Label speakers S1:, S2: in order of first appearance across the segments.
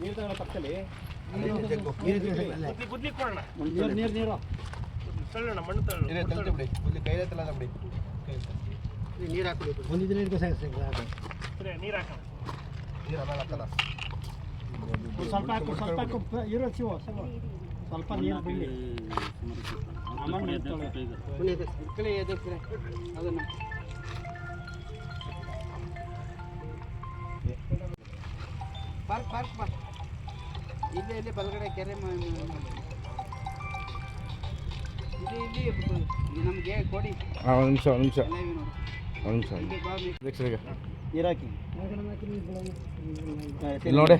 S1: ನೀರು ತಗೊಳ್ಳೋ ಪಕ್ಕದಲ್ಲಿ ನೀರು ನೀರು ನೀರು
S2: ತಳ್ಳೋಣ ಮಣ್ಣು ತಳ್ಳೋಣ
S1: ನೀರು ಹಾಕಿ ಇಟ್ಕೊ ಸಾಕು
S2: ನೀರು ನೀರು ಹಾಕೋಣ.
S1: ಸ್ವಲ್ಪ ಹಾಕು ಸ್ವಲ್ಪ ಹಾಕು. ಪ- ಇರೋ ಶಿವ ಸ್ವಲ್ಪ. ಸ್ವಲ್ಪ ನೀರು ಬಿಡಿ. ಆಮೇಲೆ ಎದಕ್ಕೆ ಅದನ್ನು.
S3: ಪಾರ್ಕ್ ಪಾರ್ಕ್ ಬಾ. ಇಲ್ಲೇ ಇಲ್ಲಿ ಬಲಗಡೆ ಕೆರೆ ಇಲ್ಲಿ ಇಲ್ಲಿ ನಮಗೆ ಕೊಡಿ.
S4: ಒಂದು ನಿಮಿಷ ಒಂದು ನಿಮಿಷ. ಒಂದು ನಿಮಿಷ. ಇರಾಕಿ. ನೋಡಿ.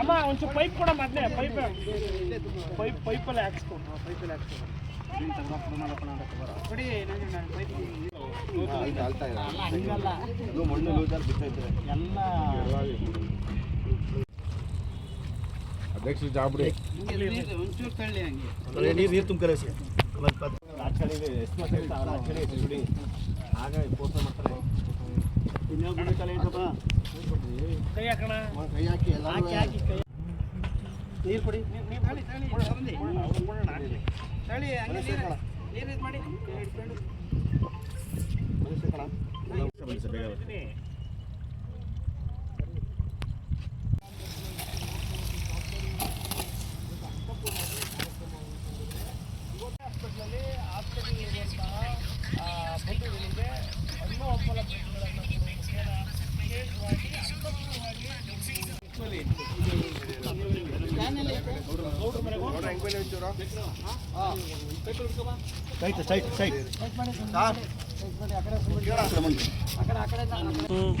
S2: ಅಮ್ಮ ಒಂಚೂರು ಪೈಪ್ ಕೊಡ ಮೊದಲೇ ಪೈಪ್ ಪೈಪ್ ಪೈಪಲ್ಲಿ ಹಾಕ್ಸ್ಕೊ ಪೈಪಲ್ಲಿ ಹಾಕ್ಸ್ಕೊ.
S3: ಕೊಡಿ ನಾನು ನಾನು ಬೈಕ್
S1: ಹಿಂಗಲ್ಲ ಎಲ್ಲ
S4: ಅಧ್ಯಕ್ಷರು ಜಾಬ್ರಿ
S3: ನೀರು ನೀರು ಒಂಚೂರು ತಳ್ಳಿ ಎಷ್ಟು
S1: ನೀರು ತುಂಬ್ಕರೆ ಆಗ ಪೋಸ್ಟ್ ಮಾಡ್ತಾರೆ. ಇನ್ನೊಂದು ಗುಂಡಿ ತಲೆ ಇದ್ದಪ್ಪ.
S2: ಕೈ ಹಾಕೋಣ
S1: ಕೈ ಹಾಕಿ ಹಾಕಿ ಹಾಕಿ ಕೈ ನೀರು ಕೊಡಿ
S3: ನೀರು ತಳ್ಳಿ ತಳಿ ತಳಿ ಹಂಗೆ ನೀರು ನೀರು ಇದು ಮಾಡಿ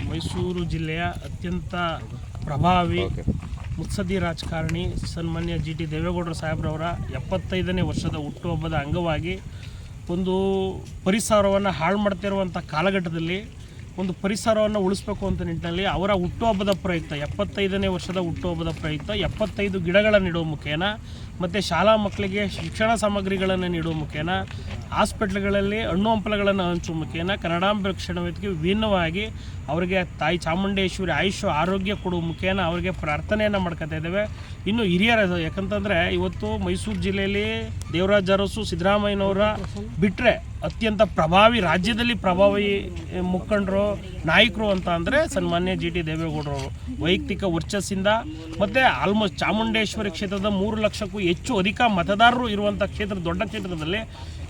S2: ಮೈಸೂರು ಜಿಲ್ಲೆಯ ಅತ್ಯಂತ ಪ್ರಭಾವಿ ಮುತ್ಸದಿ ರಾಜಕಾರಣಿ ಸನ್ಮಾನ್ಯ ಜಿ ಟಿ ದೇವೇಗೌಡರು ಸಾಹೇಬ್ರವರ ಎಪ್ಪತ್ತೈದನೇ ವರ್ಷದ ಹುಟ್ಟುಹಬ್ಬದ ಅಂಗವಾಗಿ ಒಂದು ಪರಿಸರವನ್ನು ಹಾಳು ಮಾಡ್ತಿರುವಂಥ ಕಾಲಘಟ್ಟದಲ್ಲಿ ಒಂದು ಪರಿಸರವನ್ನು ಉಳಿಸ್ಬೇಕು ಅಂತ ನಿಟ್ಟಿನಲ್ಲಿ ಅವರ ಹುಟ್ಟುಹಬ್ಬದ ಪ್ರಯುಕ್ತ, ಎಪ್ಪತ್ತೈದನೇ ವರ್ಷದ ಹುಟ್ಟುಹಬ್ಬದ ಪ್ರಯುಕ್ತ, ಎಪ್ಪತ್ತೈದು ಗಿಡಗಳನ್ನು ನೀಡುವ ಮುಖೇನ, ಮತ್ತು ಶಾಲಾ ಮಕ್ಕಳಿಗೆ ಶಿಕ್ಷಣ ಸಾಮಗ್ರಿಗಳನ್ನು ನೀಡುವ ಮುಖೇನ, ಹಾಸ್ಪಿಟ್ಲ್ಗಳಲ್ಲಿ ಹಣ್ಣು ಹಂಪಲಗಳನ್ನು ಹಂಚುವ ಮುಖೇನ ಕನ್ನಡಾಂಬ ವಿಭಿನ್ನವಾಗಿ ಅವರಿಗೆ ತಾಯಿ ಚಾಮುಂಡೇಶ್ವರಿ ಆಯುಷ್ ಆರೋಗ್ಯ ಕೊಡುವ ಮುಖೇನ ಅವರಿಗೆ ಪ್ರಾರ್ಥನೆಯನ್ನು ಮಾಡ್ಕೊತಾ ಇದ್ದೇವೆ. ಇನ್ನು ಹಿರಿಯರ ಯಾಕಂತಂದರೆ ಇವತ್ತು ಮೈಸೂರು ಜಿಲ್ಲೆಯಲ್ಲಿ ದೇವರಾಜ ಅರಸು, ಸಿದ್ದರಾಮಯ್ಯನವರ ಬಿಟ್ಟರೆ ಅತ್ಯಂತ ಪ್ರಭಾವಿ ರಾಜ್ಯದಲ್ಲಿ ಪ್ರಭಾವಿ ಮುಖಂಡರು, ನಾಯಕರು ಅಂತ ಅಂದರೆ ಸನ್ಮಾನ್ಯ ಜಿ ಟಿ ದೇವೇಗೌಡರವರು ವೈಯಕ್ತಿಕ ವರ್ಚಸ್ಸಿಂದ ಮತ್ತು ಆಲ್ಮೋಸ್ಟ್ ಚಾಮುಂಡೇಶ್ವರಿ ಕ್ಷೇತ್ರದ ಮೂರು ಲಕ್ಷಕ್ಕೂ ಹೆಚ್ಚು ಅಧಿಕ ಮತದಾರರು ಇರುವಂಥ ಕ್ಷೇತ್ರ, ದೊಡ್ಡ ಕ್ಷೇತ್ರದಲ್ಲಿ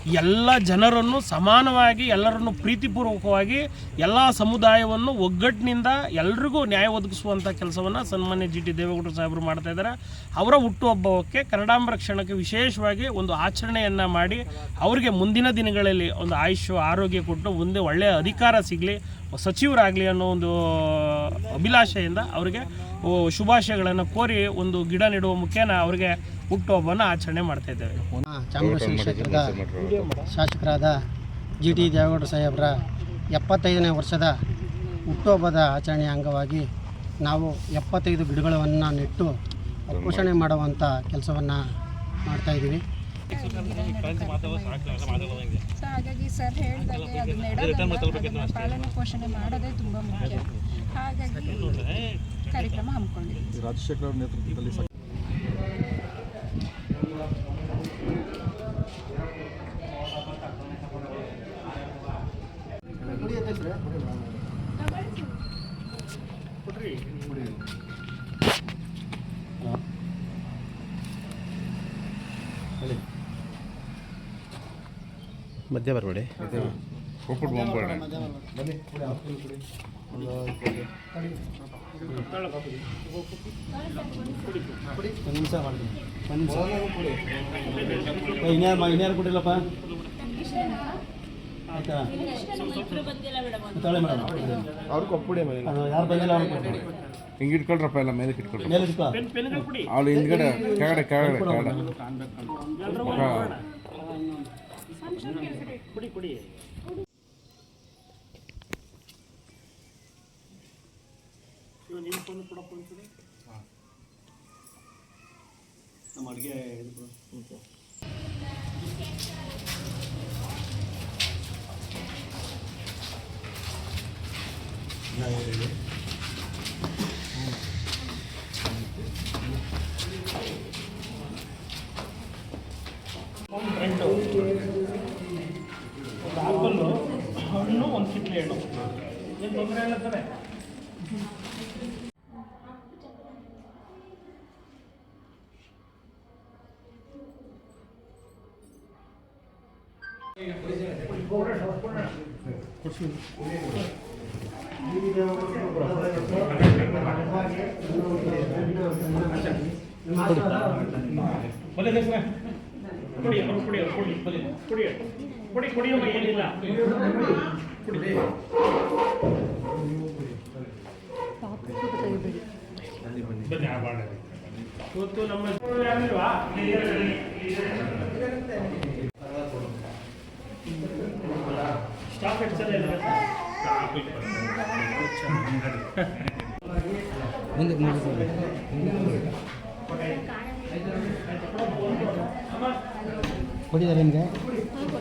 S2: ಎಲ್ಲ ಜನರನ್ನು ಸಮಾನವಾಗಿ, ಎಲ್ಲರನ್ನು ಪ್ರೀತಿಪೂರ್ವಕವಾಗಿ, ಎಲ್ಲ ಸಮುದಾಯವನ್ನು ಒಗ್ಗಟ್ಟಿನಿಂದ ಎಲ್ರಿಗೂ ನ್ಯಾಯ ಒದಗಿಸುವಂಥ ಕೆಲಸವನ್ನು ಸನ್ಮಾನ್ಯ ಜಿ ಟಿ ದೇವೇಗೌಡರು ಸಾಹೇಬರು ಮಾಡ್ತಾ ಇದ್ದಾರೆ. ಅವರ ಹುಟ್ಟುಹಬ್ಬಕ್ಕೆ ಕನ್ನಡಾಂಬರ ಕ್ಷಣಕ್ಕೆ ವಿಶೇಷವಾಗಿ ಒಂದು ಆಚರಣೆಯನ್ನು ಮಾಡಿ, ಅವರಿಗೆ ಮುಂದಿನ ದಿನಗಳಲ್ಲಿ ಒಂದು ಆಯುಷ್ಯ, ಆರೋಗ್ಯ ಕೊಟ್ಟು ಮುಂದೆ ಒಳ್ಳೆಯ ಅಧಿಕಾರ ಸಿಗಲಿ, ಸಚಿವರಾಗಲಿ ಅನ್ನೋ ಒಂದು ಅಭಿಲಾಷೆಯಿಂದ ಅವರಿಗೆ ಓ, ಶುಭಾಶಯಗಳನ್ನು ಕೋರಿ ಒಂದು ಗಿಡ ನೆಡುವ ಮುಖೇನ ಅವರಿಗೆ ಹುಟ್ಟುಹಬ್ಬನ ಆಚರಣೆ ಮಾಡ್ತಾ ಇದ್ದೇವೆ.
S5: ಚಾಮರಾಜೇಶ್ವರಿ ಕ್ಷೇತ್ರದ ಶಾಸಕರಾದ ಜಿ ಟಿ ದೇವೇಗೌಡ ಸಾಹೇಬರ ಎಪ್ಪತ್ತೈದನೇ ವರ್ಷದ ಹುಟ್ಟುಹಬ್ಬದ ಆಚರಣೆಯ ಅಂಗವಾಗಿ ನಾವು ಎಪ್ಪತ್ತೈದು ಗಿಡಗಳನ್ನು ನೆಟ್ಟು ಪೋಷಣೆ ಮಾಡುವಂಥ ಕೆಲಸವನ್ನು ಮಾಡ್ತಾಯಿದ್ದೀವಿ
S6: ಸೊ ಹಾಗಾಗಿ ಸರ್ ಹೇಳ್ದಾಗೆ ಅದನ್ನ ಅದನ್ನ ಪಾಲನೆ ಪೋಷಣೆ ಮಾಡೋದೇ ತುಂಬಾ ಮುಖ್ಯ. ಹಾಗಾಗಿ ಕಾರ್ಯಕ್ರಮ ಹಮ್ಮಿಕೊಂಡಿದ್ದೀವಿ.
S4: ರಾಜಶೇಖರ್ ಅವ್ರ ನೇತೃತ್ವದಲ್ಲಿ
S1: ಮಧ್ಯ ಬರಬೇಡಿ
S4: ಹೋಗ್ಬಿಟ್ಟು ಬಂದ್ಬಿಡೋಣ
S1: ಒಂದು ನಿಮಿಷ ಮಾಡ್ತೀನಿ ಒಂದು ನಿಮಿಷ ಇನ್ಯಾರು ಇನ್ಯಾರು ಕೊಟ್ಟಿಲ್ಲಪ್ಪ ಆಯ್ತಾ ತಾಳೆ ಮೇಡಮ್
S4: ಅವ್ರು ಕೊಟ್ಬಿಡಿ
S1: ಅದು ಯಾರು ಬಂದಿಲ್ಲ ಅವ್ರು ಕೊಡಿ.
S4: ಹಿಂಗೆ ಇಟ್ಕೊಳ್ರಪ್ಪ ಎಲ್ಲ ಮೇಲೆ ಇಟ್ಕೊಳ್ರಿ
S1: ಮೇಲೆ ಇಟ್ಕೋ
S2: ಪೆನ್ ಪೆನ್ಗಳು ಕೊಡಿ
S4: ಅವ್ಳು ಹಿಂದ್ಗಡೆ ಕೆಳಗಡೆ ಕೆಳಗಡೆ ಕೆಳಗಡೆ ಹಾಂ
S2: ಕುಡಿ ಕುಡಿ. ಫೋನ್ ಕೊಡಪ್ಪ ಒಂದ್ಸರಿ
S1: ನಮ್ಮ ಅಡುಗೆ ಇದು
S2: ಒಂದು ಬ್ರೆಡ್ಡು ಒಂದು ಆಪಲ್ಲು ಹಣ್ಣು ಒಂದು ಕಿತ್ಲೆ ಹಣ್ಣು ಏನು ತೊಂದರೆ ಇಲ್ಲ ತಾನೆ ಬಲೆ ದೇಶ ಕುಡಿ ಅವ್ರು ಕುಡಿ ಅವ್ರು ಕುಡಿ ಬಲಿ ಕುಡಿ ಕುಡಿ ಕುಡಿಯಮ್ಮ ಏನಿಲ್ಲ ಕುಡಿ ಬನ್ನಿ ಆ ಬಾಣ ಇವತ್ತು ನಮ್ಮ ಯಾರಿಲ್ವಾ ಸ್ಟಾಫ್ ಎಷ್ಟು ಜನ ಇದ್ದಾರೆ
S5: ಕೊಟ್ಟಿದ್ದಾರೆ ನಿಮಗೆ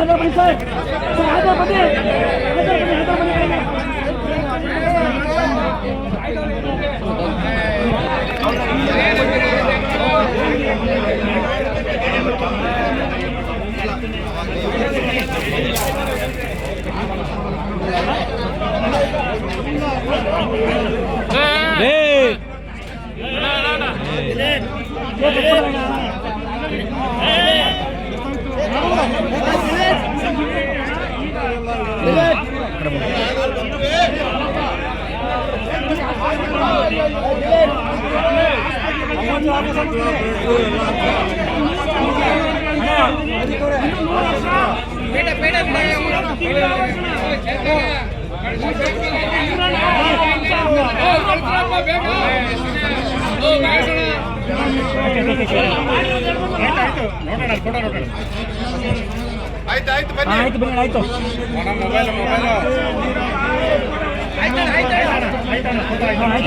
S2: ಆಗ ಬನ್ನಿ ಸರ್ ಆಗ ಬನ್ನಿ ಸರ್ ಸರ್ ಆಗ ಬನ್ನಿ ಆಗ ಬನ್ನಿ ಆಗ ಬನ್ನಿ ಆಯ್ತು ಬನ್ನಿ. ಆಯ್ತು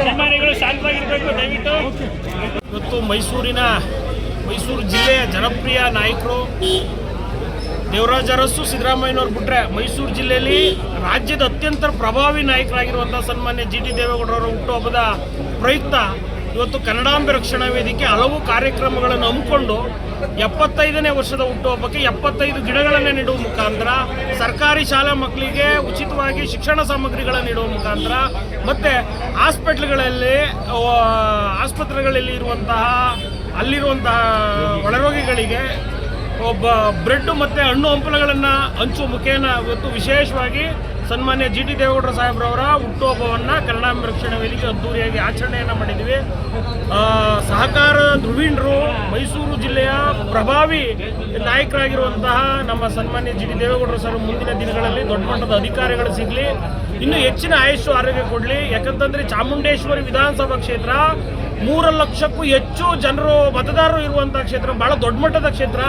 S2: ಅಭಿಮಾನಿಗಳು ಶಾಂತವಾಗಿರ್ಬೇಕು ದಯವಿಟ್ಟು. ಇವತ್ತು ಮೈಸೂರಿನ ಮೈಸೂರು ಜಿಲ್ಲೆಯ ಜನಪ್ರಿಯ ನಾಯಕರು ದೇವರಾಜ ಅರಸು ಸಿದ್ದರಾಮಯ್ಯನವ್ರು ಬಿಟ್ಟರೆ ಮೈಸೂರು ಜಿಲ್ಲೆಯಲ್ಲಿ ರಾಜ್ಯದ ಅತ್ಯಂತ ಪ್ರಭಾವಿ ನಾಯಕರಾಗಿರುವಂಥ ಸನ್ಮಾನ್ಯ ಜಿ ಟಿ ದೇವೇಗೌಡರವರ ಹುಟ್ಟುಹಬ್ಬದ ಪ್ರಯುಕ್ತ ಇವತ್ತು ಕನ್ನಡಾಂಬೆ ರಕ್ಷಣಾ ವೇದಿಕೆ ಹಲವು ಕಾರ್ಯಕ್ರಮಗಳನ್ನು ಹಮ್ಮಿಕೊಂಡು ಎಪ್ಪತ್ತೈದನೇ ವರ್ಷದ ಹುಟ್ಟುಹಬ್ಬಕ್ಕೆ ಎಪ್ಪತ್ತೈದು ಗಿಡಗಳನ್ನು ನೀಡುವ ಮುಖಾಂತರ ಸರ್ಕಾರಿ ಶಾಲಾ ಮಕ್ಕಳಿಗೆ ಉಚಿತವಾಗಿ ಶಿಕ್ಷಣ ಸಾಮಗ್ರಿಗಳನ್ನು ನೀಡುವ ಮುಖಾಂತರ ಮತ್ತು ಆಸ್ಪೆಟ್ಲ್ಗಳಲ್ಲಿ ಆಸ್ಪತ್ರೆಗಳಲ್ಲಿ ಇರುವಂತಹ, ಅಲ್ಲಿರುವಂತಹ ಒಳರೋಗಿಗಳಿಗೆ ಒಬ್ಬ ಬ್ರೆಡ್ ಮತ್ತು ಹಣ್ಣು ಹಂಪಲುಗಳನ್ನು ಹಂಚುವ ಮುಖೇನ ಇವತ್ತು ವಿಶೇಷವಾಗಿ ಸನ್ಮಾನ್ಯ ಜಿ ಟಿ ದೇವೇಗೌಡರ ಸಾಹೇಬ್ರವರ ಹುಟ್ಟುಹಬ್ಬವನ್ನು ಕನ್ನಡಾಂಬ ರಕ್ಷಣೆ ವೇದಿಕೆ ಅದ್ದೂರಿಯಾಗಿ ಆಚರಣೆಯನ್ನು ಮಾಡಿದ್ದೀವಿ. ಸಹಕಾರ ಧ್ರುವೀಣರು ಮೈಸೂರು ಜಿಲ್ಲೆಯ ಪ್ರಭಾವಿ ನಾಯಕರಾಗಿರುವಂತಹ ನಮ್ಮ ಸನ್ಮಾನ್ಯ ಜಿ ಟಿ ದೇವೇಗೌಡರು ಸರ್, ಮುಂದಿನ ದಿನಗಳಲ್ಲಿ ದೊಡ್ಡ ಮಟ್ಟದ ಅಧಿಕಾರಿಗಳು ಸಿಗಲಿ, ಇನ್ನೂ ಹೆಚ್ಚಿನ ಆಯುಷು ಆರೋಗ್ಯ ಕೊಡಲಿ. ಯಾಕಂತಂದರೆ ಚಾಮುಂಡೇಶ್ವರಿ ವಿಧಾನಸಭಾ ಕ್ಷೇತ್ರ ಮೂರು ಲಕ್ಷಕ್ಕೂ ಹೆಚ್ಚು ಜನರು, ಮತದಾರರು ಇರುವಂಥ ಕ್ಷೇತ್ರ, ಬಹಳ ದೊಡ್ಡ ಮಟ್ಟದ ಕ್ಷೇತ್ರ.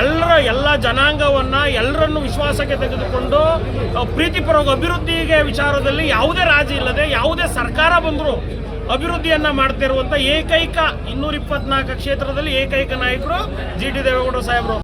S2: ಎಲ್ಲರ ಎಲ್ಲ ಜನಾಂಗವನ್ನು ಎಲ್ಲರನ್ನು ವಿಶ್ವಾಸಕ್ಕೆ ತೆಗೆದುಕೊಂಡು ಪ್ರೀತಿಪರವಾಗಿ ಅಭಿವೃದ್ಧಿಗೆ ವಿಚಾರದಲ್ಲಿ ಯಾವುದೇ ರಾಜಿ ಇಲ್ಲದೆ, ಯಾವುದೇ ಸರ್ಕಾರ ಬಂದರೂ ಅಭಿವೃದ್ಧಿಯನ್ನ ಮಾಡ್ತಿರುವಂಥ ಏಕೈಕ ಇನ್ನೂರ ಇಪ್ಪತ್ನಾಲ್ಕು ಕ್ಷೇತ್ರದಲ್ಲಿ ಏಕೈಕ ನಾಯಕರು ಜಿ ಟಿ ದೇವೇಗೌಡ ಸಾಹೇಬರು.